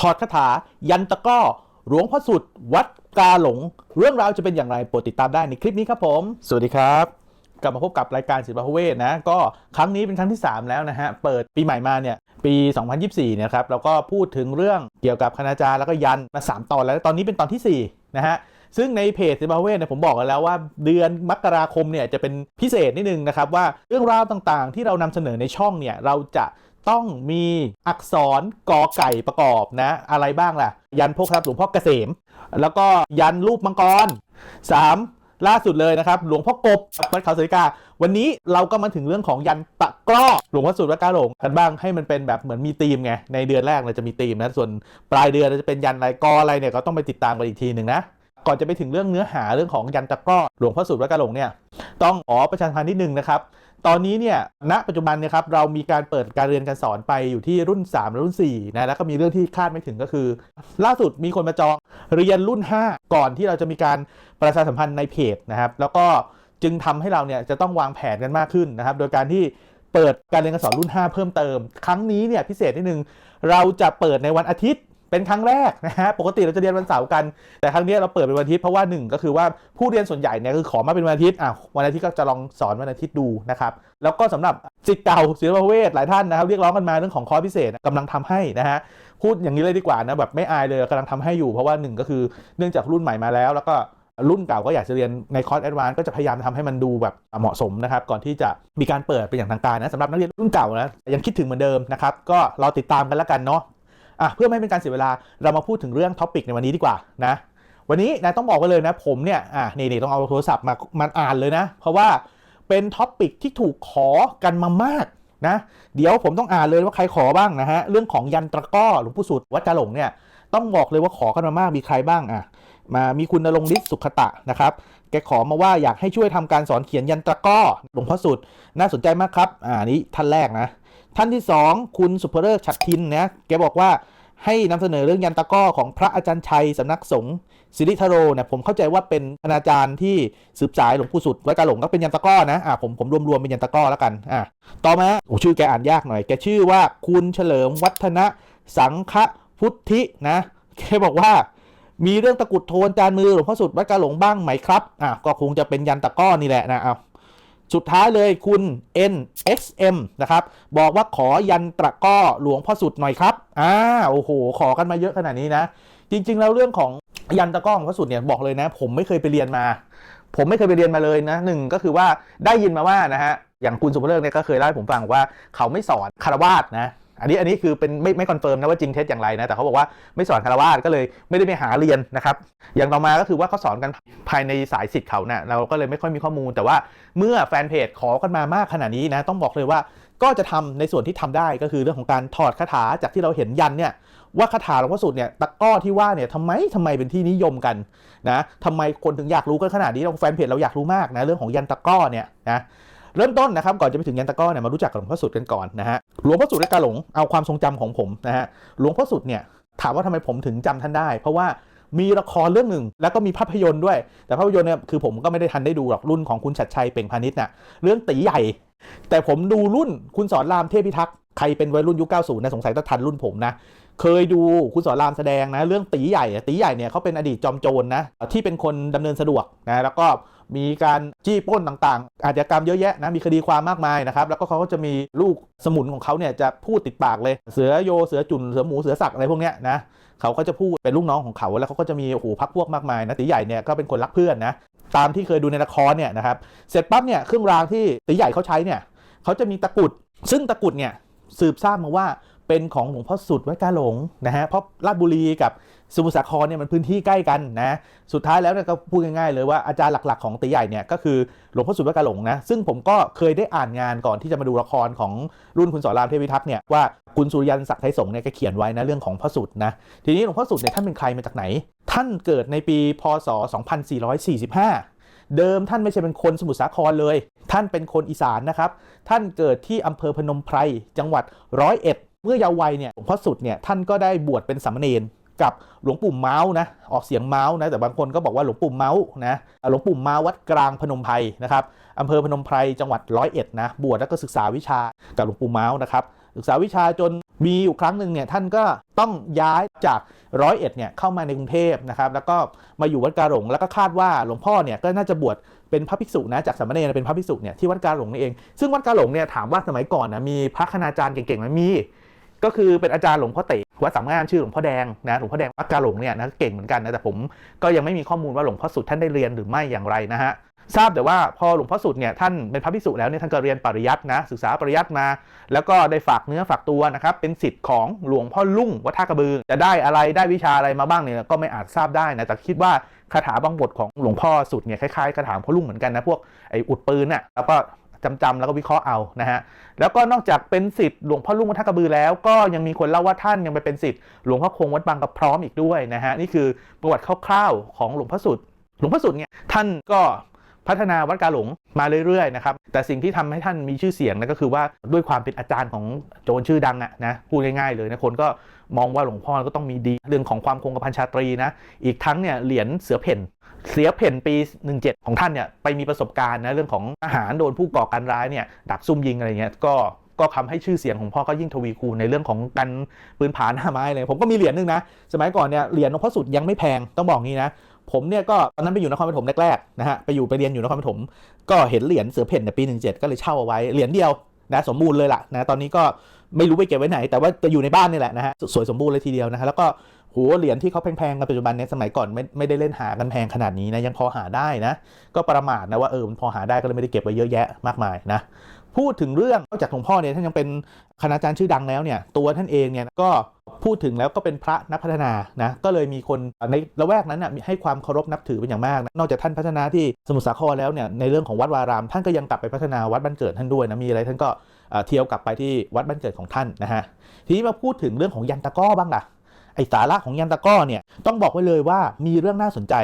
ถอดคาถา ยันตะกร้อ หลวงพ่อสุด วัดกาหลง เรื่องราวจะเป็นอย่างไรโปรดติดตามได้ในคลิปนี้ครับผม สวัสดีครับกลับมาพบกับรายการศิลปะเวทนะก็ครั้งนี้เป็นครั้งที่ 3 แล้วนะฮะ เปิดปีใหม่มาเนี่ย ปี 2024เนี่ยครับแล้วก็พูดถึงเรื่องเกี่ยวกับคณาจารย์แล้วก็ยันมา 3 ตอนแล้ว ตอนนี้เป็นตอนทีสี่ 4 นะฮะ ซึ่งในเพจศิลปะเวทเนี่ยผมบอกกันแล้วว่าเดือนมกราคมเนี่ยจะเป็นพิเศษนิดนึงนะครับ ว่าเรื่องราวต่างๆ ที่เรานำเสนอในช่องเนี่ยเราจะ ต้องมีอักษรกอไก่ประกอบนะ อะไรบ้างล่ะ ยันพวกครับหลวงพ่อเกษม แล้วก็ยันรูปมังกร 3 ล่าสุดเลยนะครับ หลวงพ่อกบวัดเขาสริกา วันนี้เราก็มาถึงเรื่องของยันตะกร้อหลวงพ่อสุดวัดกาหลงกันบ้างให้มันเป็นแบบเหมือนมีธีมไงในเดือนแรกเราจะมีธีมนะส่วนปลายเดือนเราจะเป็นยันอะไรกออะไรเนี่ยก็ต้องไปติดตามกันอีกทีหนึ่งนะ ก่อนจะไปถึงเรื่องเนื้อหาเรื่องของยันตะกร้อหลวงพ่อสุดวัดกาหลงเนี่ยต้องขอประชาสัมพันธ์นิดนึงนะครับตอนนี้เนี่ยณปัจจุบันเนี่ยครับเรามีการเปิดการเรียนการสอนไปอยู่ที่รุ่น 3 และรุ่น4นะแล้วก็มีเรื่องที่คาดไม่ถึงก็คือ ล่าสุดมีคนมาจองเรียนรุ่น 5 ก่อนที่เราจะมีการประชาสัมพันธ์ในเพจนะครับแล้วก็จึงทำให้เราเนี่ยจะต้องวางแผนกันมากขึ้นนะครับโดยการที่เปิดการเรียนการสอนรุ่น 5 เพิ่มเติม ครั้งนี้เนี่ยพิเศษนิดนึงเราจะเปิดในวันอาทิตย์ เป็นครั้งแรกนะฮะปกติเราจะเรียนวันเสาร์กัน แต่ครั้งนี้เราเปิดเป็นวันอาทิตย์เพราะว่าหนึ่งก็คือว่าผู้เรียนส่วนใหญ่เนี่ยคือขอมาเป็นวันอาทิตย์อะวันอาทิตย์ก็จะลองสอนวันอาทิตย์ดูนะครับแล้วก็สำหรับสิทธิ์เก่าศิลปเวทหลายท่านนะครับเรียกร้องกันมาเรื่องของคอร์สพิเศษกำลังทำให้นะฮะพูดอย่างนี้เลยดีกว่านะแบบไม่อายเลยกำลังทำให้อยู่เพราะว่าหนึ่งก็คือเนื่องจากรุ่นใหม่มาแล้ว แล้วก็รุ่นเก่าก็อยากจะเรียนในคอร์สแอดวานก็จะพยายามทำให้มันดูแบบเหมาะสมนะครับ ก่อนที่จะมีการเปิดเป็นอย่างทางการนะสำหรับนักเรียนรุ่นเก่านะยังคิดถึงเหมือนเดิมนะครับ ก็รอติดตามกันแล้วกันเนาะ อะเพื่อไม่ให้เป็นการเสียเวลาเรามาพูดถึงเรื่องท็อปิกในวันนี้ดีกว่านะวันนี้นะต้องบอกไว้เลยนะผมเนี่ยอะนี่นี่ต้องเอาโทรศัพท์มามาอ่านเลยนะ เพราะว่าเป็นท็อปิกที่ถูกขอกันมามากนะเดี๋ยวผมต้องอ่านเลยว่าใครขอบ้างนะฮะเรื่องของยันตะก้อหลวงปู่สุดวัดกาหลงเนี่ยต้องบอกเลยว่าขอกันมามากมีใครบ้างอะมามีคุณนรงฤทธิ์สุขตะนะครับแกขอมาว่าอยากให้ช่วยทำการสอนเขียนยันตะก้อหลวงพ่อสุดน่าสนใจมากครับอ่านี้ท่านแรกนะ ท่านที่ 2 คุณสุภเริกฉัตรทินนะแกบอกว่าให้นำเสนอเรื่องยันตะก้อของพระอาจารย์ชัยสำนักสงฆ์สิริธโรเนี่ยผมเข้าใจว่าเป็นคณาจารย์ที่สืบสายหลวงปู่สุดวัดกาหลงก็เป็นยันตะก้อนะอะผมผมรวมๆเป็นยันตะก้อแล้วกันอะต่อมาโอ้ชื่อแกอ่านยากหน่อย แกชื่อว่าคุณเฉลิมวัฒนะสังฆพุทธินะแกบอกว่ามีเรื่องตะกุดโทนจานมือหลวงพ่อสุดวัดกาหลงบ้างไหมครับอะก็คงจะเป็นยันตะก้อนี่แหละนะเอา สุดท้ายเลยคุณ NXM นะครับ บอกว่าขอยันตะก้อหลวงพ่อสุดหน่อยครับ อ่า โอ้โห ขอกันมาเยอะขนาดนี้นะ จริง ๆ แล้วเรื่องของยันตะก้อของพ่อสุดเนี่ยบอกเลยนะ ผมไม่เคยไปเรียนมา ผมไม่เคยไปเรียนมาเลยนะหนึ่งก็คือว่าได้ยินมาว่านะฮะอย่างคุณสุภเลิกเนี่ยก็เคยเล่าให้ผมฟังว่าเขาไม่สอนคารวาสนะ อันนี้อันนี้คือเป็นไม่ไม่คอนเฟิร์มนะว่าจริงเท็จอย่างไรนะแต่เขาบอกว่าไม่สอนคารวาสก็เลยไม่ได้ไปหาเรียนนะครับอย่างต่อมาก็คือว่าเขาสอนกันภายในสายสิทธิ์เขาเนะ่ยเราก็เลยไม่ค่อยมีข้อมูล แต่ว่าเมื่อแฟนเพจขอกันมามากขนาดนี้นะต้องบอกเลยว่าก็จะทำในส่วนที่ทำได้ก็คือเรื่องของการถอดคาถาจากที่เราเห็นยันเนี่ยว่าคาถาหลวงพ่อสุดเนี่ยตะก้อที่ว่าเนี่ยทำไมทำไมเป็นที่นิยมกันนะทำไมคนถึงอยากรู้กันขนาดนี้เราแฟนเพจเราอยากรู้มากนะเรื่องของยันตะก้อเนี่ยนะ เริ่มต้นนะครับก่อนจะไปถึงยันตะก้อเนี่ยมารู้จักกับหลวงพ่อสุดกันก่อนนะฮะหลวงพ่อสุดและกาหลงเอาความทรงจำของผมนะฮะหลวงพ่อสุดเนี่ยถามว่าทำไมผมถึงจำท่านได้ เพราะว่ามีละครเรื่องหนึ่งแล้วก็มีภาพยนตร์ด้วย แต่ภาพยนตร์เนี่ยคือผมก็ไม่ได้ทันได้ดูหรอกรุ่นของคุณชัดชัยเป่งพาณิชย์น่ะเรื่องตีใหญ่ แต่ผมดูรุ่นคุณสอนรามเทพิทักษ์ใครเป็นวัยรุ่นยุค 90 นะสงสัยต้องทันรุ่นผมนะ เคยดูคุณสอนรามแสดงนะเรื่องตีใหญ่ตีใหญ่เนี่ยเขาเป็นอดีตจอมโจรนะที่เป็นคนดำเนินสะดวกนะแล้วก็มีการจี้ป้นต่างๆ อาชญากรรมเยอะแยะนะ มีคดีความมากมายนะครับ แล้วก็เขาก็จะมีลูกสมุนของเขาเนี่ยจะพูดติดปากเลย เสือโย เสือจุน เสือหมู เสือสักอะไรพวกเนี้ยนะ เขาก็จะพูดเป็นลูกน้องของเขา แล้วเขาก็จะมีโอ้โหพักพวกมากมายนะ ตีใหญ่เนี่ยก็เป็นคนรักเพื่อนนะ ตามที่เคยดูในละครเนี่ยนะครับ เสร็จปั๊บเนี่ยเครื่องรางที่ตีใหญ่เขาใช้เนี่ย เขาจะมีตะกุด ซึ่งตะกุดเนี่ยสืบทราบมาว่า เป็นของหลวงพ่อสุดวัดกาหลงนะฮะเพราะราชบุรีกับสมุทรสาครเนี่ยมันพื้นที่ใกล้กันนะสุดท้ายแล้วเนี่ยก็พูดง่ายๆเลยว่าอาจารย์หลักๆของตีใหญ่เนี่ยก็คือหลวงพ่อสุดวัดกาหลงนะซึ่งผมก็เคยได้อ่านงานก่อนที่จะมาดูละครของรุ่นคุณสอนรามเทพิทักษ์เนี่ยว่าคุณสุริยันศักดิ์ไทยสงฆ์เนี่ยแกเขียนไว้นะเรื่องของพ่อสุดนะทีนี้หลวงพ่อสุดเนี่ยท่านเป็นใครมาจากไหน ท่านเกิดในปีพศ 2445เดิมท่านไม่ใช่เป็นคนสมุทรสาครเลย ท่านเป็นคนอีสานนะครับ ท่านเกิดที่อำเภอพนมไพร จังหวัดร้อยเอ็ด เมื่อเยาว์วัยเนี่ยหลวงพ่อสุดเนี่ยท่านก็ได้บวชเป็นสามเณรกับหลวงปู่เมาส์นะออกเสียงเมาส์นะแต่บางคนก็บอกว่าหลวงปู่เมาส์นะหลวงปู่เมาส์วัดกลางพนมไพรนะครับอำเภอพนมไพรจังหวัดร้อยเอ็ดนะบวชแล้วก็ศึกษาวิชากับหลวงปู่เมาส์นะครับศึกษาวิชาจนมีอยู่ครั้งหนึ่งเนี่ยท่านก็ต้องย้ายจากร้อยเอ็ดเนี่ยเข้ามาในกรุงเทพนะครับแล้วก็มาอยู่วัดกาหลงแล้วก็คาดว่าหลวงพ่อเนี่ยก็น่าจะบวชเป็นพระภิกษุนะจากสามเณรเป็นพระภิกษุเนี่ยที่วัดกาหลงนี่เองซึ่งวัดกาหลงเนี่ยถามว่าสมัยก่อนนะมีพระคณาจารย์เก่งๆไหมมี ก็คือเป็นอาจารย์หลวงพ่อเต๋วัดสามงามชื่อหลวงพ่อแดงนะหลวงพ่อแดงวัดกาหลงเนี่ยนะเก่งเหมือนกันนะแต่ผมก็ยังไม่มีข้อมูลว่าหลวงพ่อสุดท่านได้เรียนหรือไม่อย่างไรนะฮะทราบแต่ว่าพอหลวงพ่อสุดเนี่ยท่านเป็นพระภิกษุแล้วเนี่ยท่านก็เรียนปริยัตินะศึกษาปริยัติมา แล้วก็ได้ฝากเนื้อฝากตัวนะครับเป็นสิทธิ์ของหลวงพ่อลุ่งวัดท่ากระบือจะได้อะไรได้วิชาอะไรมาบ้างเนี่ยก็ไม่อาจทราบได้นะแต่คิดว่าคาถาบางบทของหลวงพ่อสุดเนี่ยคล้ายๆคาถาพ่อลุ่งเหมือนกันนะพวกไอ้อุดปืนน่ะแล้วก็ จำจำๆแล้วก็วิเคราะห์เอานะฮะแล้วก็นอกจากเป็นสิทธิ์หลวงพ่อลุงวัดท่ากระบือแล้ว ก็ยังมีคนเล่าว่าท่านยังไปเป็นสิทธิ์หลวงพ่อคงวัดบางกระพร้อมอีกด้วยนะฮะนี่คือประวัติคร่าวๆของหลวงพ่อสุดหลวงพ่อสุดเนี่ยท่านก็ พัฒนาวัดกาหลงมาเรื่อยๆนะครับแต่สิ่งที่ทำให้ท่านมีชื่อเสียงนั่นก็คือว่าด้วยความเป็นอาจารย์ของโจรชื่อดังอะนะพูดง่ายๆเลยนะคนก็มองว่าหลวงพ่อก็ต้องมีดีเรื่องของความคงกระพันชาตรีนะอีกทั้งเนี่ยเหรียญเสือเพ่นเสียเพ่นปี 17 ของท่านเนี่ยไปมีประสบการณ์นะเรื่องของทหารโดนผู้ก่อการร้ายเนี่ยดักซุ่มยิงอะไรเงี้ยก็ก็ทำให้ชื่อเสียงของพ่อก็ยิ่งทวีคูณในเรื่องของการปืนผาหน้าไม้เลยผมก็มีเหรียญนึงนะ สมัยก่อนเนี่ยเหรียญหลวงพ่อสุดยังไม่แพงต้องบอกงี้นะ ผมเนี่ยก็ตอนนั้นไปอยู่นครปฐมแรกๆนะฮะไปอยู่ไปเรียนอยู่นครปฐมก็เห็นเหรียญเสือเพ่นในปี 17 ก็เลยเช่าเอาไว้เหรียญเดียวนะสมบูรณ์เลยล่ะนะตอนนี้ก็ไม่รู้ไปเก็บไว้ไหน แต่ว่าจะอยู่ในบ้านนี่แหละนะฮะสวยสมบูรณ์เลยทีเดียวนะฮะแล้วก็โหเหรียญที่เขาแพงๆกันปัจจุบันเนี่ยสมัยก่อนไม่ไม่ได้เล่นหากันแพงขนาดนี้นะยังพอหาได้นะ ก็ประมาทนะว่าเออมันพอหาได้ก็เลยไม่ได้เก็บไว้เยอะแยะมากมายนะ พูดถึงเรื่องนอกจากหลวงพ่อเนี่ยท่านยังเป็นคณาจารย์ชื่อดังแล้วเนี่ยตัวท่านเองเนี่ยก็พูดถึงแล้วก็เป็นพระนักพัฒนานะก็เลยมีคนในละแวกนั้นน่ะให้ความเคารพนับถือเป็นอย่างมากนะนอกจากท่านพัฒนาที่สมุทรสาครแล้วเนี่ยในเรื่องของวัดวาราม ท่านก็ยังกลับไปพัฒนาวัดบ้านเกิดท่านด้วยนะมีอะไรท่านก็เที่ยวกลับไปที่วัดบ้านเกิดของท่านนะฮะทีนี้มาพูดถึงเรื่องของยันตะก้อบ้างล่ะไอสาระของยันตะก้อเนี่ยต้องบอกไว้เลยว่ามีเรื่องน่าสนใจ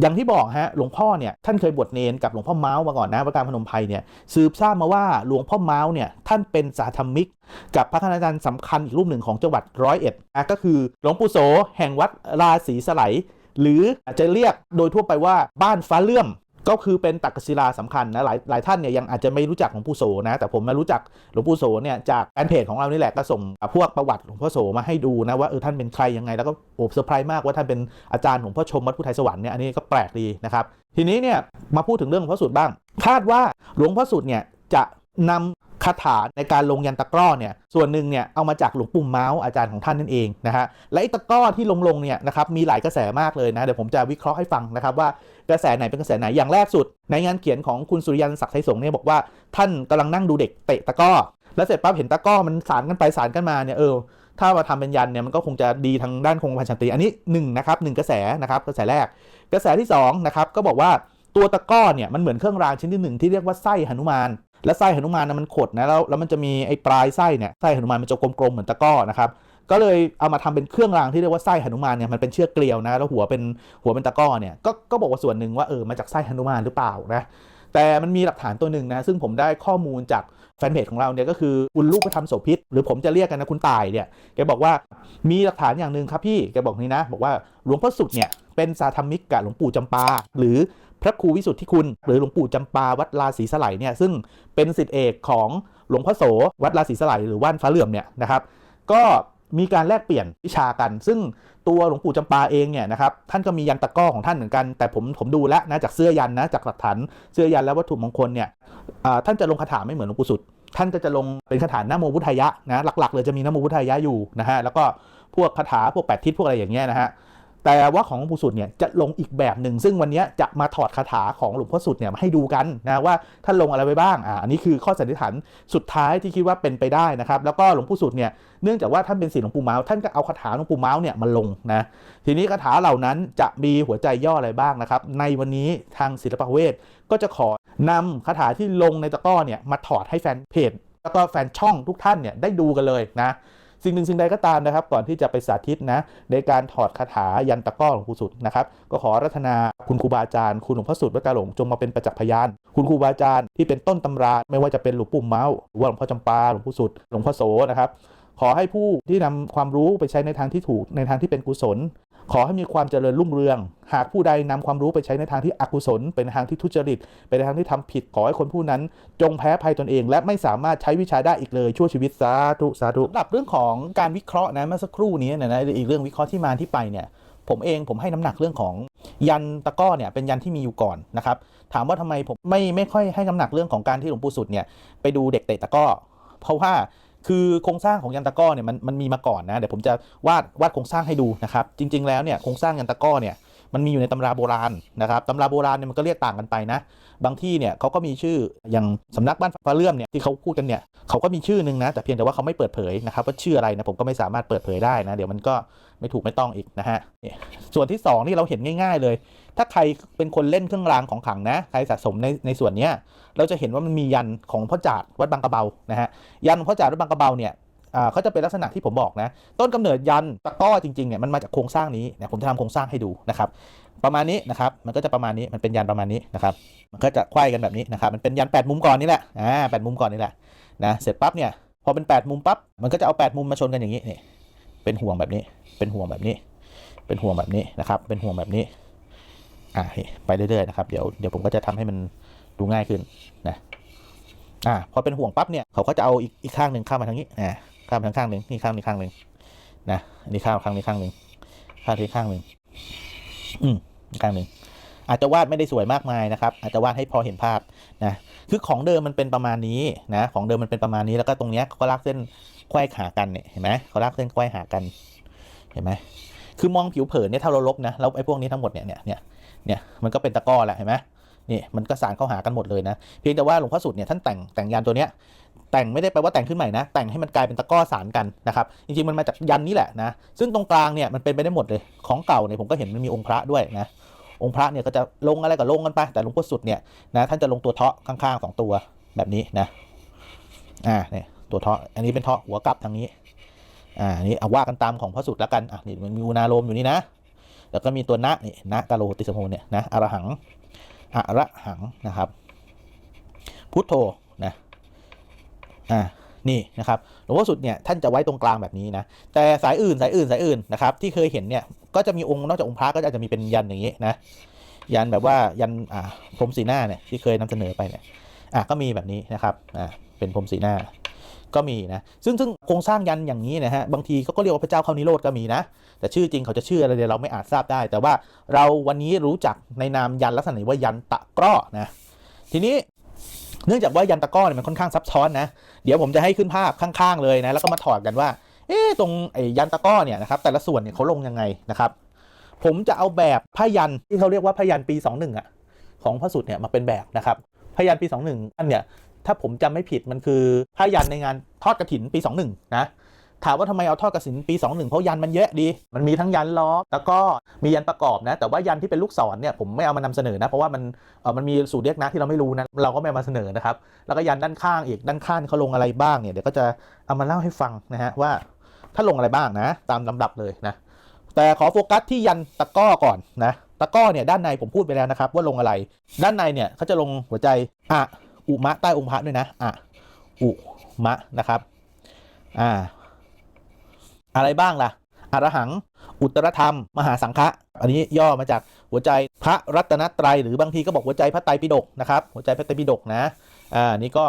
อย่างที่บอกฮะหลวงพ่อเนี่ยท่านเคยบวชเนนกับหลวงพ่อเมาส์มาก่อนนะประการพนมไพรเนี่ยสืบทราบมาว่าหลวงพ่อเมาส์เนี่ยท่านเป็นสาธมิก กับพระคณาจารย์สำคัญอีกรูปหนึ่งของจังหวัดร้อยเอ็ดอะก็คือหลวงปู่โสแห่งวัดราศีสไลหรืออาจจะเรียกโดยทั่วไปว่าบ้านฟ้าเลื่อม ก็คือเป็นตักกศิลาสำคัญนะหลายหลายท่านเนี่ยยังอาจจะไม่รู้จักหลวงปู่โสนะแต่ผมมารู้จักหลวงปู่โสเนี่ยจากแฟนเพจของเรานี่แหละก็ส่งพวกประวัติหลวงพ่อโสมาให้ดูนะว่าเออท่านเป็นใครยังไงแล้วก็โอ้เซอร์ไพรส์มากว่าท่านเป็นอาจารย์หลวงพ่อชมวัดพุทธไทยสวรรค์เนี่ยอันนี้ก็แปลกดีนะครับทีนี้เนี่ยมาพูดถึงเรื่องหลวงพ่อสุดบ้าง คาดว่าหลวงพ่อสุดเนี่ยจะนำ คาถาในการลงยันตะกร้อเนี่ยส่วนหนึ่งเนี่ยเอามาจากหลวงปู่เมาส์อาจารย์ของท่านนั่นเองนะฮะและไอ้ตะกร้อที่ลงลงเนี่ยนะครับมีหลายกระแสมากเลยนะเดี๋ยวผมจะวิเคราะห์ให้ฟังนะครับว่ากระแสไหนเป็นกระแสไหนอย่างแรกสุด ในงานเขียนของคุณสุริยันศักดิ์ไทยสงฆ์เนี่ยบอกว่าท่านกำลังนั่งดูเด็กเตะตะกร้อแล้วเสร็จปั๊บเห็นตะกร้อมันสารกันไปสารกันมาเนี่ยเออถ้ามาทำเป็นยันเนี่ยมันก็คงจะดีทางด้านคงพันชันตีอันนี้หนึ่งนะครับหนึ่งกระแสนะครับกระแสแรก กระแสที่สองนะครับก็บอกว่าตัวตะกร้อเนี่ยมันเหมือนเครื่องรางชิ้นที่หนึ่งที่เรียกว่าไส้หนุมาน และไส้หนุมานนะมันขดนะแล้วแล้วมันจะมีไอ้ปลายไส้เนี่ยไส้หนุมานมันจะกลมๆเหมือนตะก้อนะครับก็เลยเอามาทำเป็นเครื่องรางที่เรียกว่าไส้หนุมานเนี่ยมันเป็นเชือกเกลียวนะแล้วหัวเป็นหัวเป็นตะก้อเนี่ยก็ก็บอกว่าส่วนหนึ่งว่าเออมาจากไส้หนุมานหรือเปล่านะแต่มันมีหลักฐานตัวหนึ่งนะซึ่งผมได้ข้อมูลจากแฟนเพจของเราเนี่ยก็คือคุณลูกพระธรรมโสพิษหรือผมจะเรียกกันนะคุณตายเนี่ยแกบอกว่ามีหลักฐานอย่างหนึ่งครับพี่แกบอกนี้นะ บอกว่าหลวงพ่อสุดเนี่ยเป็นสาธรรมิกกับหลวงปู่จำปา หรือ พระครูวิสุทธิคุณ หรือหลวงปู่จำปาวัดราศีสไลเนี่ยซึ่งเป็นสิทธิเอกของหลวงพ่อโสวัดราศีสไลหรือว่านฟ้าเหลื่อมเนี่ยนะครับ ก็มีการแลกเปลี่ยนวิชากัน ซึ่งตัวหลวงปู่จำปาเองเนี่ยนะครับท่านก็มียันตะก้อของท่านเหมือนกัน แต่ผมผมดูแล้วนะจากเสื้อยันนะจากหลักฐานเสื้อยันและวัตถุมงคลเนี่ยท่านจะลงคาถาไม่เหมือนหลวงปู่สุด ท่านก็จะลงเป็นคาถานะโมพุทธายะนะหลักๆเลยจะมีนะโมพุทธายะอยู่นะฮะแล้วก็พวกคาถาพวกแปดทิศพวกอะไรอย่างเงี้ยนะฮะ แต่ว่าของหลวงปู่สุดเนี่ยจะลงอีกแบบหนึ่งซึ่งวันนี้จะมาถอดคาถาของหลวงพ่อสุดเนี่ยมาให้ดูกันนะว่าท่านลงอะไรไปบ้างอ่าอันนี้คือข้อสันนิษฐานสุดท้ายที่คิดว่าเป็นไปได้นะครับ แล้วก็หลวงปู่สุดเนี่ยเนื่องจากว่าท่านเป็นศิษย์หลวงปู่เมาส์ท่านก็เอาคาถาหลวงปู่เมาส์เนี่ยมาลงนะทีนี้คาถาเหล่านั้นจะมีหัวใจย่ออะไรบ้างนะครับ ในวันนี้ทางศิลปเวชก็จะขอนำคาถาที่ลงในตะก้อเนี่ยมาถอดให้แฟนเพจแล้วก็แฟนช่องทุกท่านเนี่ยได้ดูกันเลยนะ สิ่งหนึ่งสิ่งใดก็ตามนะครับ ก่อนที่จะไปสาธิตนะในการถอดคาถายันตะก้อหลวงปู่สุดนะครับ ก็ขอรัตนาคุณครูบาอาจารย์คุณหลวงพ่อสุดวัดกาหลงจงมาเป็นประจักษ์พยาน คุณครูบาอาจารย์ที่เป็นต้นตำราไม่ว่าจะเป็นหลวงปู่เมาหรือว่าหลวงพ่อจำปาหลวงปู่สุดหลวงพ่อโสนะครับขอให้ผู้ที่นำความรู้ไปใช้ในทางที่ถูกในทางที่เป็นกุศล ขอให้มีความเจริญรุ่งเรือง หากผู้ใดนำความรู้ไปใช้ในทางที่อกุศล เป็นทางที่ทุจริต เป็นทางที่ทำผิด ขอให้คนผู้นั้น จงแพ้ภัยตนเอง และไม่สามารถใช้วิชาได้อีกเลยชั่วชีวิตสาธุสาธุสำหรับเรื่องของการวิเคราะห์นะเมื่อสักครู่นี้นยนะอีกเรื่องวิเคราะห์ที่มาที่ไปเนี่ยผมเองผมให้น้ำหนักเรื่องของยันตะก้อเนี่ยเป็นยันที่มีอยู่ก่อนนะครับถามว่าทำไมผมไม่ไม่ค่อยให้น้ำหนักเรื่องของการที่หลวงปู่สุดเนี่ยไปดูเด็กเตะตะก้อเพราะว่า คือโครงสร้างของยันตะก้อเนี่ยมันมันมีมาก่อนนะเดี๋ยวผมจะวาดวาดโครงสร้างให้ดูนะครับ จริง ๆ แล้วเนี่ยโครงสร้างยันตะก้อเนี่ยมันมีอยู่ในตำราโบราณนะครับตำราโบราณเนี่ยมันก็เรียกต่างกันไปนะ บางที่เนี่ยเขาก็มีชื่ออย่างสำนักบ้านฟ้าเลื่อมเนี่ยที่เขาพูดกันเนี่ยเขาก็มีชื่อนึงนะแต่เพียงแต่ว่าเขาไม่เปิดเผยนะครับว่าชื่ออะไรนะผมก็ไม่สามารถเปิดเผยได้นะเดี๋ยวมันก็ไม่ถูกไม่ต้องอีกนะฮะส่วนที่สองนี่เราเห็นง่าย ๆ เลย ถ้าใครเป็นคนเล่นเครื่องรางของขลังนะใครสะสมในในส่วนเนี้ยเราจะเห็นว่ามันมียันของพ่อจาดวัดบางกระเบานะฮะยันพ่อจาดวัดบางกระเบาเนี่ยอ่าเขาจะเป็นลักษณะที่ผมบอกนะ ต้นกำเนิดยันตะก้อจริงๆเนี่ยมันมาจากโครงสร้างนี้นะผมจะทำโครงสร้างให้ดูนะครับ ประมาณนี้นะครับ มันก็จะประมาณนี้ มันเป็นยันประมาณนี้นะครับ มันก็จะไขว้กันแบบนี้นะครับ มันเป็นยัน8มุมก่อนนี่แหละ อ่าแมุมก่อนนี่แหละ นะ เสร็จปั๊บเนี่ย พอเป็น 8 มุมปั๊บ มันก็จะเอา 8 มุมมาชนกันอย่างนี้นี่ เป็นห่วงแบบนี้ เป็นห่วงแบบนี้ เป็นห่วงแบบนี้นะครับ เป็นห่วงแบบนี้ อ่า ไปเรื่อยๆนะครับ เดี๋ยว เดี๋ยวผมก็จะทำให้มันดูง่ายขึ้นนะ อ่า พอเป็นห่วงปั๊บเนี่ย เขาก็จะเอาอีกอีกข้างหนึ่งข้ามมาทางนี้อ่าข้ามทางข้างหนึ่งนี่ข้างนี้ข้างหนึ่งนะ อันนี้ข้ามข้างนี้ข้างหนึ่งข้างนี้ข้างหนึ่ง อืมข้างหนึ่งอาจจะวาดไม่ได้สวยมากมายนะครับ อาจจะวาดให้พอเห็นภาพนะคือของเดิมมันเป็นประมาณนี้นะ ของเดิมมันเป็นประมาณนี้แล้วก็ตรงเนี้ยเขาก็ลากเส้นไขว้ขากันเนี่ยเห็นไหมเขาลากเส้นไขว้หากันเห็นไหมคือมองผิวเผินเนี่ยถ้าเราลบนะแล้วไอ้พวกนี้ทั้งหมดเนี่ยเนี่ยเนี่ยเนี่ยมันก็เป็นตะก้อแหละเห็นไหมนี่มันก็สารเข้าหากันหมดเลยนะ เพียงแต่ว่าหลวงพ่อสุดเนี่ยท่านแต่งแต่งยันตัวเนี้ย แต่งไม่ได้แปลว่าแต่งขึ้นใหม่นะ แต่งให้มันกลายเป็นตะก้อสารกันนะครับจริงๆมันมาจากยันนี่แหละนะซึ่งตรงกลางเนี่ยมันเป็นไปได้หมดเลยของเก่าเนี่ยผมก็เห็นมันมีองค์พระด้วยนะองค์พระเนี่ยก็จะลงอะไรก็ลงกันไปแต่หลวงพ่อสุดเนี่ยนะท่านจะลงตัวเทาะข้างๆสองตัวแบบนี้นะอ่าเนี่ยตัวเทาะอันนี้เป็นเทาะหัวกลับทางนี้อ่านี่เอาว่ากันตามของพระสุดแล้วกันอะนี่มันมีอุณาโลมอยู่นี่นะแล้วก็มีตัวนะนี่นะกาโลติสมโภเนี่ยนะอรหังอระหังนะครับ พุทโธ อ่านี่นะครับหลวงพ่อสุดเนี่ยท่านจะไว้ตรงกลางแบบนี้นะแต่สายอื่นสายอื่นสายอื่นนะครับที่เคยเห็นเนี่ยก็จะมีองค์นอกจากองค์พระก็อาจจะมีเป็นยันอย่างนี้นะยันแบบว่ายันอ่าพรมสีหน้าเนี่ยที่เคยนำเสนอไปเนี่ยอะก็มีแบบนี้นะครับอ่าเป็นพรมสีหน้าก็มีนะซึ่งซึ่งโครงสร้างยันอย่างนี้นะฮะบางทีเขาก็เรียกว่าพระเจ้าเข้านิโรธก็มีนะ แต่ชื่อจริงเขาจะชื่ออะไรเดี๋ยวเราไม่อาจทราบได้ แต่ว่าเราวันนี้รู้จักในนามยันลักษณะนี้ว่ายันตะกร้อนะทีนี้ เนื่องจากว่ายันตะก้อเนี่ยมันค่อนข้างซับซ้อนนะ เดี๋ยวผมจะให้ขึ้นภาพข้างๆเลยนะ แล้วก็มาถอดกันว่า เอ๊ะตรงไอ้ยันตะก้อเนี่ยนะครับแต่ละส่วนเนี่ยเขาลงยังไงนะครับ ผมจะเอาแบบพายันที่เขาเรียกว่าพายันปี 21อะของพระสุดเนี่ยมาเป็นแบบนะครับพายันปี 21อันเนี่ยถ้าผมจำไม่ผิดมันคือพายันในงานทอดกระถินปี 21นะ ถามว่าทำไมเอาทอดกระถินปี 21 เพราะยันมันเยอะดี มันมีทั้งยันล้อแล้วก็มียันประกอบนะ แต่ว่ายันที่เป็นลูกศรเนี่ยผมไม่เอามานำเสนอนะ เพราะว่ามันเออมันมีสูตรเรียกนะที่เราไม่รู้นะ เราก็ไม่มาเสนอนะครับ แล้วก็ยันด้านข้างอีกด้านข้างเขาลงอะไรบ้างเนี่ยเดี๋ยวก็จะเอามาเล่าให้ฟังนะฮะว่าถ้าลงอะไรบ้างนะ ตามลำดับเลยนะ แต่ขอโฟกัสที่ยันตะก้อก่อนนะ ตะก้อเนี่ยด้านในผมพูดไปแล้วนะครับ ว่าลงอะไร ด้านในเนี่ยเขาจะลงหัวใจอะอุมะใต้องค์พระด้วยนะอะอุมะนะครับ อ่า อะไรบ้างล่ะอรหัง อุตรธรรม มหาสังฆะอันนี้ย่อมาจากหัวใจพระรัตนตรัยหรือบางทีก็บอกหัวใจพระไตรปิฎกนะครับ หัวใจพระไตรปิฎกนะอ่านี่ก็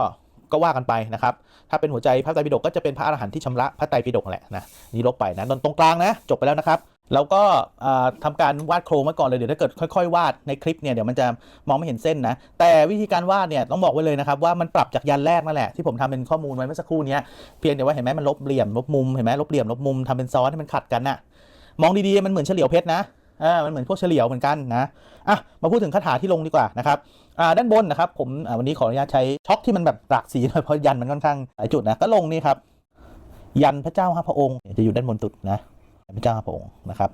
ก็ว่ากันไปนะครับ ถ้าเป็นหัวใจพระไตรปิฎกก็จะเป็นพระอรหันต์ที่ชำระพระไตรปิฎกแหละนะนี่ลบไปนะตรงกลางนะจบไปแล้วนะครับเราก็อ่าทำการวาดโครงไว้ก่อนเลยเดี๋ยวถ้าเกิดค่อย ๆ วาดในคลิปเนี่ยเดี๋ยวมันจะมองไม่เห็นเส้นนะ แต่วิธีการวาดเนี่ยต้องบอกไว้เลยนะครับว่ามันปรับจากยันแรกนั่นแหละที่ผมทำเป็นข้อมูลไว้เมื่อสักครู่นี้เพียงแต่ว่าเห็นไหมมันลบเหลี่ยมลบมุมเห็นไหมลบเหลี่ยมลบมุมทำเป็นซ้อนให้มันขัดกันน่ะมองดีๆมันเหมือนเฉลียวเพชรนะอ่ามันเหมือนพวกเฉลียวเหมือนกันนะ อะมาพูดถึงคาถาที่ลงดีกว่านะครับอ่าด้านบนนะครับผมวันนี้ขออนุญาตใช้ช็อกที่มันแบบหลากสีหน่อยเพราะยันมันค่อนข้างหลายจุดนะก็ลงนี่ครับยันพระเจ้าห้าพระองค์จะอยู่ด้านบนสุดนะพระเจ้าห้าพระองค์นะครับ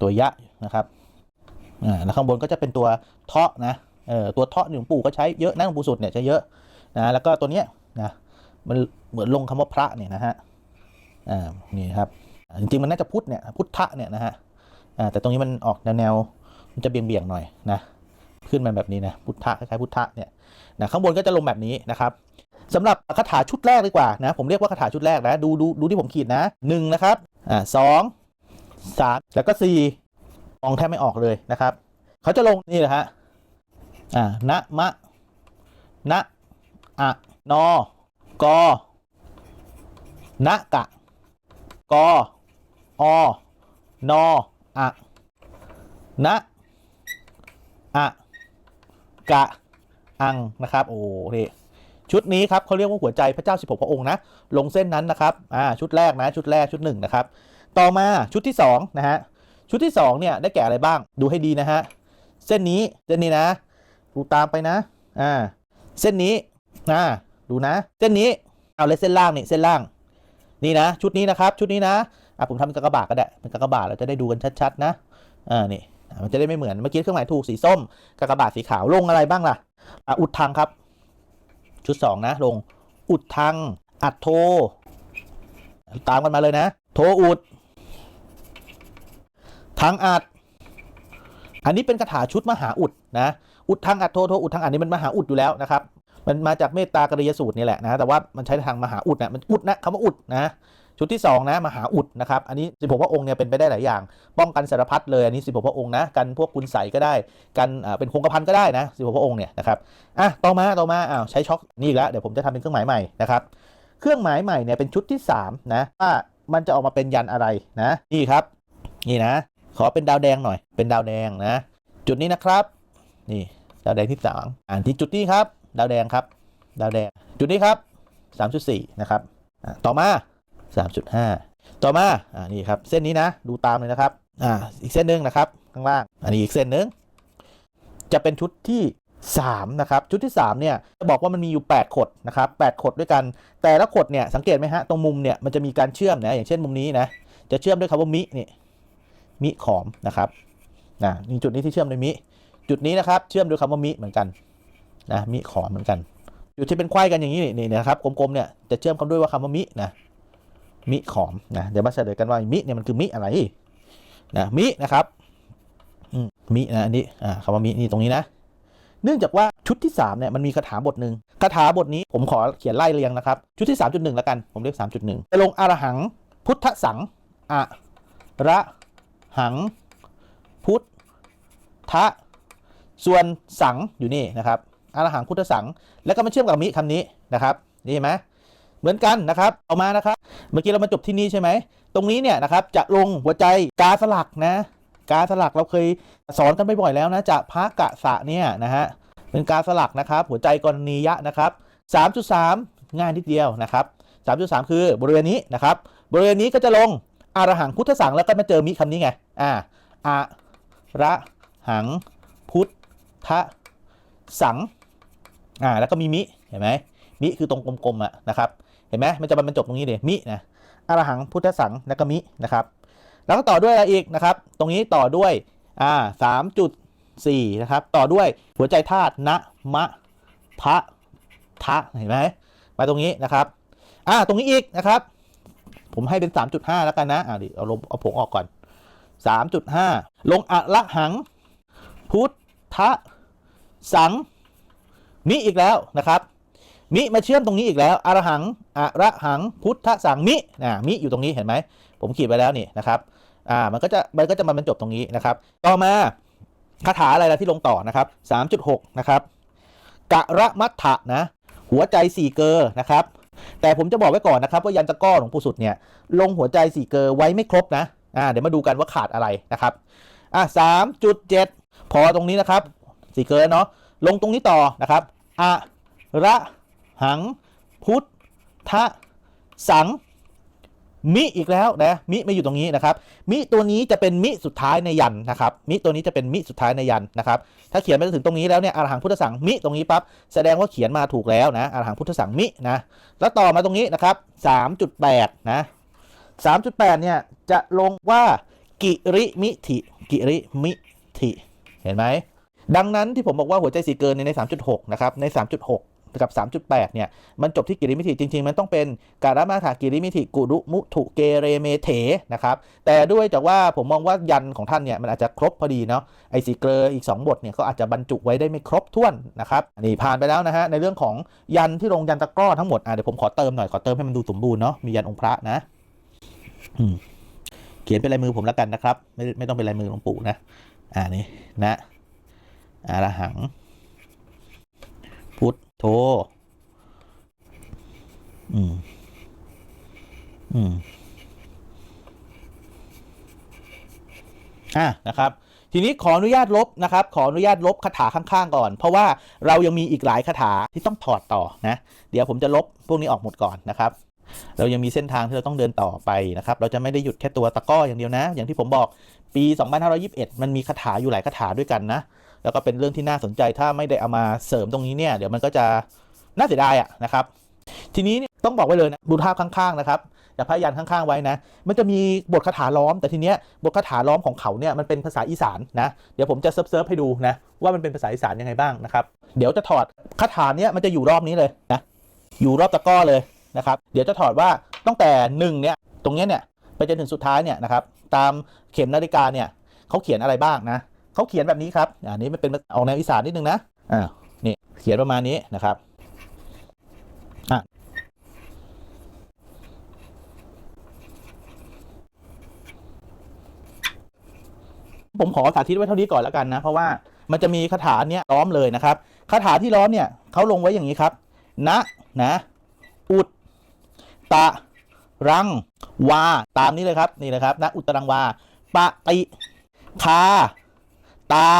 ตัวยะนะครับอ่าแล้วข้างบนก็จะเป็นตัวเทาะนะเออตัวเทาะหลวงปู่ก็ใช้เยอะนะหลวงปู่สุดเนี่ยจะเยอะนะแล้วก็ตัวเนี้ยนะ มันเหมือนลงคำว่าพระเนี่ยนะฮะอ่านี่ครับจริงๆมันน่าจะพุทธเนี่ยพุทธะเนี่ยนะฮะอ่าแต่ตรงนี้มันออกแนวแนวมันจะเบี่ยงๆหน่อยนะขึ้นมาแบบนี้นะพุทธะคล้ายๆพุทธะเนี่ยนะข้างบนก็จะลงแบบนี้นะครับสำหรับคาถาชุดแรกดีกว่านะผมเรียกว่าคาถาชุดแรกนะดูดูดูที่ผมขีดนะหนึ่งนะครับอ่าสองสามแล้วก็สี่มองแทบไม่ออกเลยนะครับเขาจะลงนี่แหละฮะอ่านะมะนะอะนอ กนะกะกออนออะนะอะกะ อัง นะครับ โอ้นี่ชุดนี้ครับเขาเรียกว่าหัวใจพระเจ้า 16 พระองค์นะ ลงเส้นนั้นนะครับ อ่า ชุดแรกนะ ชุดแรก ชุดหนึ่งนะครับ ต่อมาชุดที่ 2 นะฮะ ชุดที่ 2 เนี่ย ได้แก่อะไรบ้าง ดูให้ดีนะฮะ เส้นนี้ เส้นนี้นะ ดูตามไปนะ อ่า เส้นนี้ อ่า ดูนะ เส้นนี้เอาเลยเส้นล่างนี่เส้นล่าง นี่นะ ชุดนี้นะครับ ชุดนี้นะอะผมทำเป็นกากบาทก็ได้เป็นกากบาทเราจะได้ดูกันชัดๆนะอ่านี่มันจะได้ไม่เหมือนเมื่อกี้เครื่องหมายถูกสีส้มกากบาทสีขาวลงอะไรบ้างล่ะอะอุดทางครับ ชุดสองนะลง อุดทางอัดโท ตามกันมาเลยนะ โทอุดทางอัด อันนี้เป็นคาถาชุดมหาอุดนะอุดทางอัดโทโทอุดทางอัดนี่มันมหาอุดอยู่แล้วนะครับ มันมาจากเมตตากริยสูตรนี่แหละนะแต่ว่ามันใช้ทางมหาอุดนะมันอุดนะคำว่าอุดนะชุดที่ 2 นะมหาอุดนะครับ อันนี้ 16 พระองค์เนี่ยเป็นไปได้หลายอย่าง ป้องกันสารพัดเลย อันนี้ 16 พระองค์นะ กันพวกคุณใสก็ได้ กันเป็นคงกระพันก็ได้นะ 16 พระองค์เนี่ยนะครับ อะ ต่อมา ต่อมา อ้าว ใช้ช็อคนี่อีกแล้ว เดี๋ยวผมจะทำเป็นเครื่องหมายใหม่นะครับ เครื่องหมายใหม่เนี่ยเป็นชุดที่ 3 นะ ว่ามันจะออกมาเป็นยันอะไรนะ นี่ครับ นี่นะ ขอเป็นดาวแดงหน่อย เป็นดาวแดงนะ จุดนี้นะครับ นี่ ดาวแดงที่สองอ่านที่จุดนี้ครับ ดาวแดงครับ ดาวแดง จุดนี้ครับ 3.4 นะครับอะต่อมา 3.5 ต่อมาอ่านี่ครับ เส้นนี้นะ ดูตามเลยนะครับ อ่า อีกเส้นหนึ่งนะครับ ข้างล่าง อันนี้อีกเส้นหนึ่งจะเป็นชุดที่ 3 นะครับ ชุดที่ 3 เนี่ย จะบอกว่ามันมีอยู่ 8 ขดนะครับ 8 ขดด้วยกัน แต่ละขดเนี่ย สังเกตไหมฮะ ตรงมุมเนี่ย มันจะมีการเชื่อมนะ อย่างเช่นมุมนี้นะ จะเชื่อมด้วยคำว่ามิ นี่ มิขอมนะครับนะมีจุดนี้ที่เชื่อมด้วยมิ จุดนี้นะครับ เชื่อมด้วยคำว่ามิเหมือนกัน นะมิขอมเหมือนกันจุดที่เป็นไขว้กันอย่างนี้นี่นะครับกลมๆเนี่ยจะเชื่อมกันด้วยว่าคำว่ามินะมิขอมนะเดี๋ยวมาเฉลยกันว่ามิเนี่ยมันคือมิอะไรนะมินะครับมินะอันนี้คำว่ามินี่ตรงนี้นะ เนื่องจากว่าชุดที่3เนี่ยมันมีคาถาบทหนึ่งคาถาบทนี้ผมขอเขียนไล่เรียงนะครับ ชุดที่ 3.1 แล้วกัน ผมเรียก 3.1จะลงอรหัง พุทธสังอะระหัง พุทธะส่วนสังอยู่นี่นะครับ อรหังพุทธสัง แล้วก็มาเชื่อมกับมิคำนี้นะครับนี่เห็นไหมเหมือนกันนะครับเอามานะครับ เมื่อกี้เรามาจบที่นี่ใช่ไหมตรงนี้เนี่ยนะครับจะลงหัวใจกาสลักนะกาสลักเราเคยสอนกันบ่อยๆแล้วนะจะพระกะสะเนี่ยนะฮะเป็นกาสลักนะครับ หัวใจกรณียะนะครับ3.3 ง่ายนิดเดียวนะครับ3.3 คือบริเวณนี้นะครับบริเวณนี้ก็จะลงอารหังพุทธสังแล้วก็มาเจอมิคำนี้ไงอ่าอะระหังพุทธสัง อ่าแล้วก็มีมิเห็นไหมมิคือตรงกลมๆอะนะครับเห็นไหมมันจะบรรจบตรงนี้เลยมินะอรหังพุทธสังแล้วก็มินะครับแล้วก็ต่อด้วยอะไรอีกนะครับ ตรงนี้ต่อด้วยอ่าสามจุดสี่นะครับต่อด้วยหัวใจธาตุนะมะพระทะเห็นไหมมาตรงนี้นะครับอ่าตรงนี้อีกนะครับ ผมให้เป็น 3.5 แล้วกันนะอ่าดิเอาลงเอาผงออกก่อน 3.5 ลงอะละหัง พุทธสัง มิอีกแล้วนะครับ มิมาเชื่อมตรงนี้อีกแล้วอรหังอะระหังพุทธสังมิอ่ามิอยู่ตรงนี้เห็นไหมผมขีดไปแล้วนี่นะครับอ่ามันก็จะมันก็จะมาบรรจบตรงนี้นะครับ ต่อมาคาถาอะไรล่ะที่ลงต่อนะครับ 3.6 นะครับกะระมัฏฐะนะ หัวใจสี่เกอนะครับ แต่ผมจะบอกไว้ก่อนนะครับ ว่ายันตะก้อหลวงปู่สุดเนี่ยลงหัวใจสี่เกอไว้ไม่ครบนะอ่าเดี๋ยวมาดูกันว่าขาดอะไรนะครับอ่า3.7พอตรงนี้นะครับสี่เกอเนาะลงตรงนี้ต่อนะครับ อะระหัง พุทธสัง มิอีกแล้วนะมิไม่อยู่ตรงนี้นะครับ มิตัวนี้จะเป็นมิสุดท้ายในยันนะครับ มิตัวนี้จะเป็นมิสุดท้ายในยันนะครับ ถ้าเขียนไปถึงตรงนี้แล้วเนี่ยอรหังพุทธสังมิตรงนี้ปั๊บแสดงว่าเขียนมาถูกแล้วนะอรหังพุทธสังมินะแล้วต่อมาตรงนี้นะครับ3.8นะ3.8เนี่ยจะลงว่ากิริมิถิกิริมิถิเห็นไหม ดังนั้นที่ผมบอกว่าหัวใจสีเกินใน 3.6 นะครับ ใน 3.6กับ 3.8 เนี่ย มันจบที่กิริมิถิจริง ๆ มันต้องเป็นการมาถากิริมิถิกุรุมุถุเกเรเมเถนะครับ แต่ด้วยจากว่าผมมองว่ายันของท่านเนี่ย มันอาจจะครบพอดีเนาะ ไอสีเกลออีก 2 บทเนี่ยก็อาจจะบรรจุไว้ได้ไม่ครบถ้วนนะครับ นี่ผ่านไปแล้วนะฮะ ในเรื่องของยันที่ลงยันตะกร้อทั้งหมด อะเดี๋ยวผมขอเติมหน่อย ขอเติมให้มันดูสมบูรณ์เนาะ มียันองค์พระนะเขียนเป็นลายมือผมแล้วกันนะครับ ไม่ไม่ต้องเป็นลายมือหลวงปู่นะ อ่านี่นะ อารหัง พุทโธอืม อืม อะนะครับ ทีนี้ขออนุญาตลบนะครับ ขออนุญาตลบคาถาข้างๆก่อน เพราะว่าเรายังมีอีกหลายคาถาที่ต้องถอดต่อนะ เดี๋ยวผมจะลบพวกนี้ออกหมดก่อนนะครับ เรายังมีเส้นทางที่เราต้องเดินต่อไปนะครับ เราจะไม่ได้หยุดแค่ตัวตะก้ออย่างเดียวนะ อย่างที่ผมบอกปี 2521 มันมีคาถาอยู่หลายคาถาด้วยกันนะ แล้วก็เป็นเรื่องที่น่าสนใจถ้าไม่ได้เอามาเสริมตรงนี้เนี่ยเดี๋ยวมันก็จะน่าเสียดายอะนะครับ ทีนี้ต้องบอกไว้เลยนะดูภาพข้างๆนะครับอย่าพยันข้างๆไว้นะ มันจะมีบทคาถาล้อม แต่ทีเนี้ยบทคาถาล้อมของเขาเนี่ยมันเป็นภาษาอีสานนะ เดี๋ยวผมจะเซิร์ฟให้ดูนะว่ามันเป็นภาษาอีสานยังไงบ้างนะครับ เดี๋ยวจะถอดคาถาเนี้ยมันจะอยู่รอบนี้เลยนะ อยู่รอบตะก้อเลยนะครับ เดี๋ยวจะถอดว่าตั้งแต่หนึ่งเนี่ยตรงเนี้ยเนี่ยไปจนถึงสุดท้ายเนี่ยนะครับตามเข็มนาฬิกาเนี่ยเขาเขียนอะไรบ้างนะ เขาเขียนแบบนี้ครับอันนี้มันเป็นออกแนวอีสานนิดนึงนะอ่านี่เขียนประมาณนี้นะครับอะผมขอสาธิตไว้เท่านี้ก่อนแล้วกันนะ เพราะว่ามันจะมีคาถาเนี้ยล้อมเลยนะครับคาถาที่ล้อมเนี่ยเขาลงไว้อย่างนี้ครับณนะ อุด ตะ รัง วา ตามนี้เลยครับ นี่นะครับณอุตรังวา ปะติคา ตา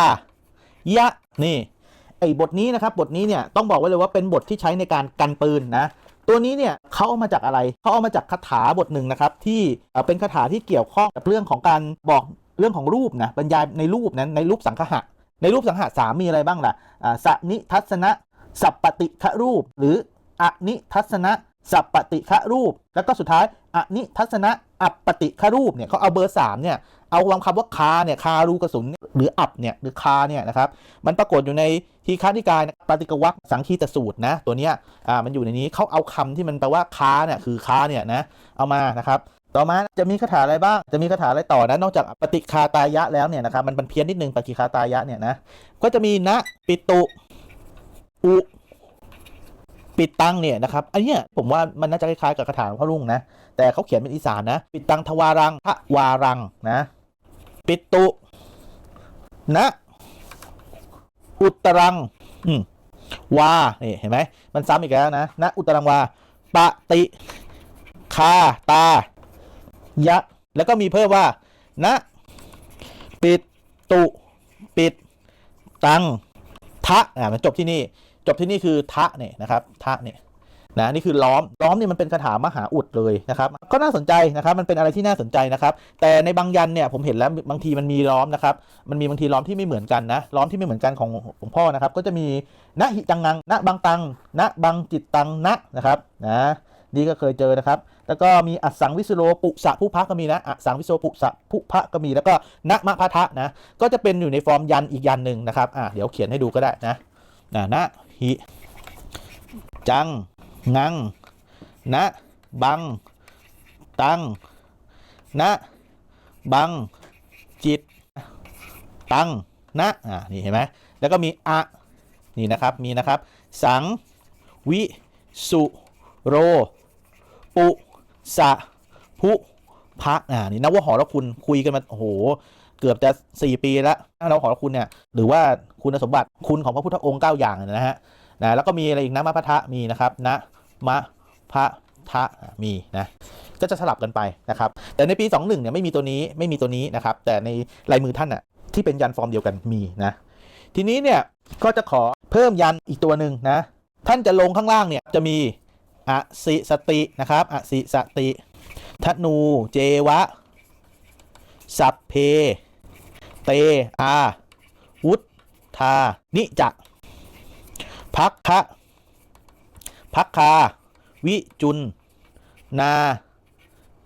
ยะ นี่ ไอ้บทนี้นะครับ บทนี้เนี่ยต้องบอกไว้เลยว่าเป็นบทที่ใช้ในการกันปืนนะ ตัวนี้เนี่ยเขาเอามาจากอะไร เขาเอามาจากคาถาบทหนึ่งนะครับ ที่เป็นคาถาที่เกี่ยวข้องกับเรื่องของการบอกเรื่องของรูปนะ บรรยายในรูปนั้นในรูปสังคหะ ในรูปสังหะสามมีอะไรบ้างล่ะอ่าสนิทัศนะ สัปปติขรูป หรืออนิทัศนะ สัปติขรูป แล้วก็สุดท้ายอนิทัศนะอัปติขรูปเนี่ยเขาเอาเบอร์สามเนี่ยเอาคำคำว่าคาเนี่ยคารูกระสุนเนี่ยหรืออับเนี่ยหรือคาเนี่ยนะครับมันปรากฏอยู่ในทีฆานิกายนะปาติกวักสังคีตสูตรนะตัวเนี้ยอ่ามันอยู่ในนี้เขาเอาคำที่มันแปลว่าคาเนี่ยคือคาเนี่ยนะเอามานะครับต่อมาจะมีคาถาอะไรบ้าง จะมีคาถาอะไรต่อนะนอกจากปฏิคาตายะแล้วเนี่ยนะครับมันมันเพี้ยนนิดนึงปฏิคาตายะเนี่ยนะก็จะมีนะปิตุอุ ปิดตังเนี่ยนะครับอันเนี้ยผมว่ามันน่าจะคล้ายๆกับคาถาของพ่อลุงนะ แต่เขาเขียนเป็นอีสานนะ ปิดตังทวารังทวารังนะ ปิดตุนะอุตรังอืมวานี่เห็นไหมมันซ้ำอีกแล้วนะนะอุตรังวาปฏิคาตา ยะ แล้วก็มีเพิ่มว่านะปิดตุ ปิด ตังทะอ่ามันจบที่นี่ จบที่นี่คือทะเนี่ยนะครับทะเนี่ยนะนี่คือล้อมล้อมนี่มันเป็นคาถามหาอุดเลยนะครับก็น่าสนใจนะครับมันเป็นอะไรที่น่าสนใจนะครับ แต่ในบางยันเนี่ยผมเห็นแล้วบางทีมันมีล้อมนะครับมันมีบางทีล้อมที่ไม่เหมือนกันนะล้อมที่ไม่เหมือนกันของหลวงพ่อนะครับ ก็จะมีณหิจังงังณบางตังณบางจิตตังณนะครับนะนี่ก็เคยเจอนะครับ แล้วก็มีอัสังวิสโรปุสะผู้พักก็มีนะอัสังวิสโรปุสะผู้พระก็มีแล้วก็ณมะพะทะนะก็จะเป็นอยู่ในฟอร์มยันอีกยันหนึ่งนะครับอะเดี๋ยวเขียนให้ดูก็ได้นะนะณ หิจัง งังณบัง ตังณบัง จิต ตังณอ่า นี่ เห็นไหม แล้วก็มี อะ นี่ นะครับ มี นะครับ สัง วิ สุ โร ปุ สะ พุพระอ่า นี่นวหรคุณ คุยกันมา โอ้โห เกือบจะ 4 ปีแล้วนวหรคุณเนี่ยหรือว่าคุณสมบัติคุณของพระพุทธองค์ 9 อย่างนะฮะนะแล้วก็มีอะไรอีกนะมะพะทะมีนะครับนะมะพะทะมีนะก็จะสลับกันไปนะครับ แต่ในปี 21เนี่ยไม่มีตัวนี้ไม่มีตัวนี้นะครับ แต่ในลายมือท่านอะที่เป็นยันฟอร์มเดียวกันมีนะ ทีนี้เนี่ยก็จะขอเพิ่มยันอีกตัวหนึ่งนะ ท่านจะลงข้างล่างเนี่ยจะมีอสิสตินะครับอสิสติทนู เจวะ สัพเพ เตอาวุฒทา นิจะพักคะพักคา วิจุน นา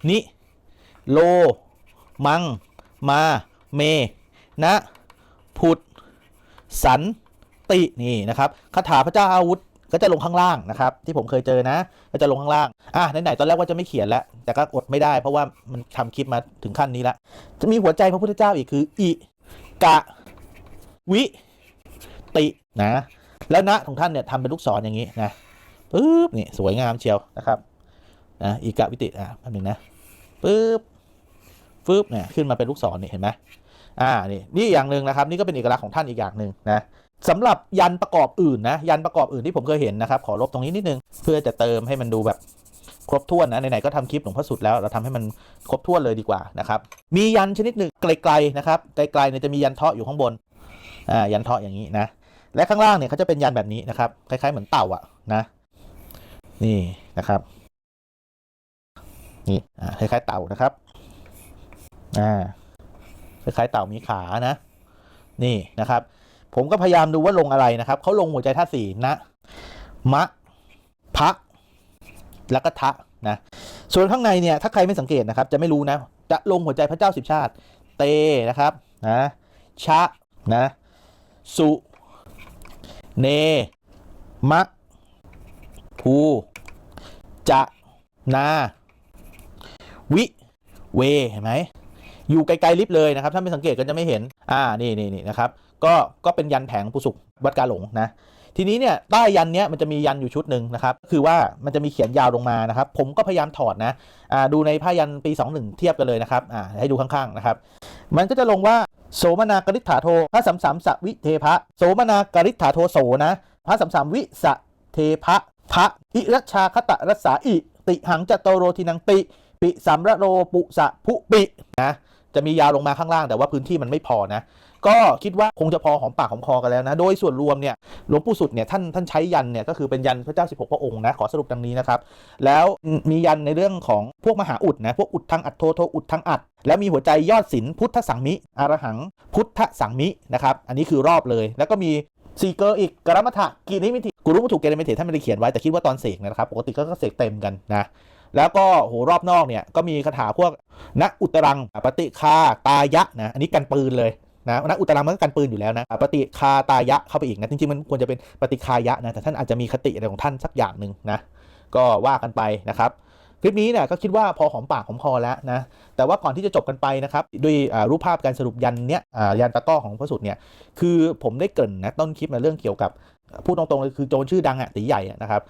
นิ โล มัง มา เม นะพุทสันติ นี่ นะครับ คาถาพระเจ้าอาวุธ ก็จะลงข้างล่างนะครับ ที่ผมเคยเจอนะ ก็จะลงข้างล่างอะไหนๆตอนแรกว่าจะไม่เขียนแล้ว แต่ก็อดไม่ได้ เพราะว่ามันทำคลิปมาถึงขั้นนี้แล้วจะมีหัวใจพระพุทธเจ้าอีกคืออิกะวิตินะ แล้วนะของท่านเนี่ยทำเป็นลูกศรอย่างนี้นะปึ๊บนี่สวยงามเชียวนะครับนะอีกะวิติอะแป๊บนึงนะปึ๊บฟึบเนี่ยขึ้นมาเป็นลูกศรนี่เห็นไหมอ่านี่นี่อย่างหนึ่งนะครับ นี่ก็เป็นเอกลักษณ์ของท่านอีกอย่างหนึ่งนะ สำหรับยันประกอบอื่นนะ ยันประกอบอื่นที่ผมเคยเห็นนะครับ ขอลบตรงนี้นิดนึง เพื่อจะเติมให้มันดูแบบครบถ้วนนะไหนๆก็ทำคลิปหลวงพ่อสุดแล้วเราทำให้มันครบถ้วนเลยดีกว่านะครับมียันชนิดหนึ่งไกลๆนะครับไกลๆเนี่ยจะมียันเทาะอยู่ข้างบนอ่ายันเทาะอย่างนี้นะและข้างล่างเนี่ยเขาจะเป็นยันแบบนี้นะครับคล้ายๆเหมือนเต่าอะนะนี่นะครับนี่อ่าคล้ายๆเต่านะครับอ่าคล้ายๆเต่ามีขานะ นี่นะครับ ผมก็พยายามดูว่าลงอะไรนะครับเขาลงหัวใจธาตุสี่นะ มะพะแล้วก็ทะนะส่วนข้างในเนี่ยถ้าใครไม่สังเกตนะครับ จะไม่รู้นะ จะลงหัวใจพระเจ้าสิบชาติ เตนะครับนะชะนะสุเน มะ ภูจะนา วิ เว เห็นไหม อยู่ไกลๆลิฟต์เลยนะครับ ถ้าไม่สังเกตก็จะไม่เห็น อ่า นี่นี่นี่นะครับ ก็ก็เป็นยันแผงปุสุกวัดกาหลงนะทีนี้เนี่ยใต้ยันเนี้ยมันจะมียันอยู่ชุดหนึ่งนะครับคือว่ามันจะมีเขียนยาวลงมานะครับ ผมก็พยายามถอดนะอ่าดูในผ้ายันปี 21 เทียบกันเลยนะครับอ่าให้ดูข้างๆนะครับ มันก็จะลงว่าโสมนากริษฐาโทพระสัมสามสวิเทพะโสมนากริษฐาโทโสนะพระสัมสามวิสเทพะพระอิรชาคตะรัสาอิ ติหังจตโตโรทินังปิปิสัมระโรปุสะพุปินะ จะมียาวลงมาข้างล่างแต่ว่าพื้นที่มันไม่พอนะ ก็คิดว่าคงจะพอหอมปากหอมคอกันแล้วนะ โดยส่วนรวมเนี่ยหลวงปู่สุดเนี่ยท่านท่านใช้ยันเนี่ยก็คือเป็นยันพระเจ้า 16 พระองค์นะขอสรุปดังนี้นะครับแล้วมียันในเรื่องของพวกมหาอุดนะพวกอุดทางอัดโทโทอุดทางอัด แล้วมีหัวใจยอดศิลพุทธสังมิอารหัง พุทธสังมินะครับอันนี้คือรอบเลย แล้วก็มีซีเกอร์อีกกรมถะกินิมิติกุรุมุถุเกเรมิติท่านไม่ได้เขียนไว้แต่คิดว่าตอนเสกนะครับปกติก็เสกเต็มกันนะ แล้วก็โหรอบนอกเนี่ยก็มีคาถาพวกณอุตรังปฏิคาตายะนะอันนี้กันปืนเลยนะณอุตรังมันก็กันปืนอยู่แล้วนะปฏิคาตายะเข้าไปอีกนะจริงๆมันควรจะเป็นปฏิคายะนะแต่ท่านอาจจะมีคติอะไรของท่านสักอย่างหนึ่งนะก็ว่ากันไปนะครับคลิปนี้เนี่ยก็คิดว่าพอหอมปากหอมคอแล้วนะแต่ว่าก่อนที่จะจบกันไปนะครับด้วยรูปภาพการสรุปยันเนี้ยยันตะก้อของพระสุดเนี่ยคือผมได้เกรินนะต้นคลิปในเรื่องเกี่ยวกับพูดตรงๆเลยคือโจรชื่อดังอะตีใหญ่ะนะครับ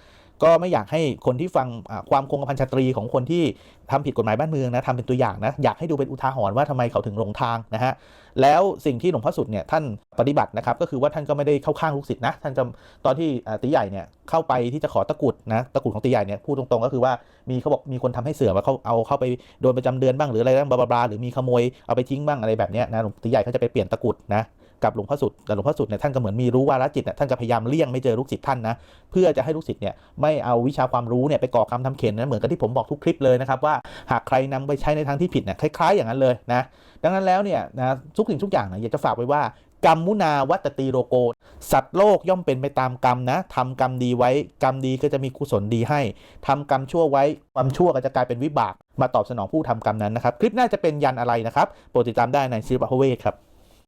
ก็ไม่อยากให้คนที่ฟังความคงกระพันชาตรีของคนที่ทำผิดกฎหมายบ้านเมืองนะทำเป็นตัวอย่างนะอยากให้ดูเป็นอุทาหรณ์ว่าทำไมเขาถึงหลงทางนะฮะแล้วสิ่งที่หลวงพ่อสุดเนี่ยท่านปฏิบัตินะครับก็คือว่าท่านก็ไม่ได้เข้าข้างลูกศิษย์นะท่านจะตอนที่ตีใหญ่เนี่ยเข้าไปที่จะขอตะกรุดนะตะกรุดของตีใหญ่เนี่ยพูดตรงๆก็คือว่ามีเขาบอกมีคนทำให้เสื่อมว่าเขาเอาเข้าไปโดนประจำเดือนบ้างหรืออะไรบ้างบลาบลาหรือมีขโมยเอาไปทิ้งบ้างอะไรแบบเนี้ยนะตีใหญ่เขาจะไปเปลี่ยนตะกรุดนะ กับหลวงพ่อสุดแต่หลวงพ่อสุดเนี่ยท่านก็เหมือนมีรู้วาระจิตเนี่ยท่านก็พยายามเลี่ยงไม่เจอลูกศิษย์ท่านนะเพื่อจะให้ลูกศิษย์เนี่ยไม่เอาวิชาความรู้เนี่ยไปก่อกรรมทำเข็นนะเหมือนกับที่ผมบอกทุกคลิปเลยนะครับว่าหากใครนำไปใช้ในทางที่ผิดเนี่ยคล้ายๆ อย่างนั้นเลยนะดังนั้นแล้วเนี่ยนะทุกสิ่งทุกอย่างเนะอยากจะฝากไว้ว่ากรรมมุนาวัตตีโรโก สัตว์โลกย่อมเป็นไปตามกรรมนะทำกรรมดีไว้ กรรมดีก็จะมีกุศลดีให้ทำกรรมชั่วไว้ ความชั่วก็จะกลายเป็นวิบาก มาตอบสนองผู้ทำกรรมนั้นนะครับ คลิปหน้าจะเป็นยันอะไรนะครับ โปรดติดตามได้ในศิลปะเวทครับ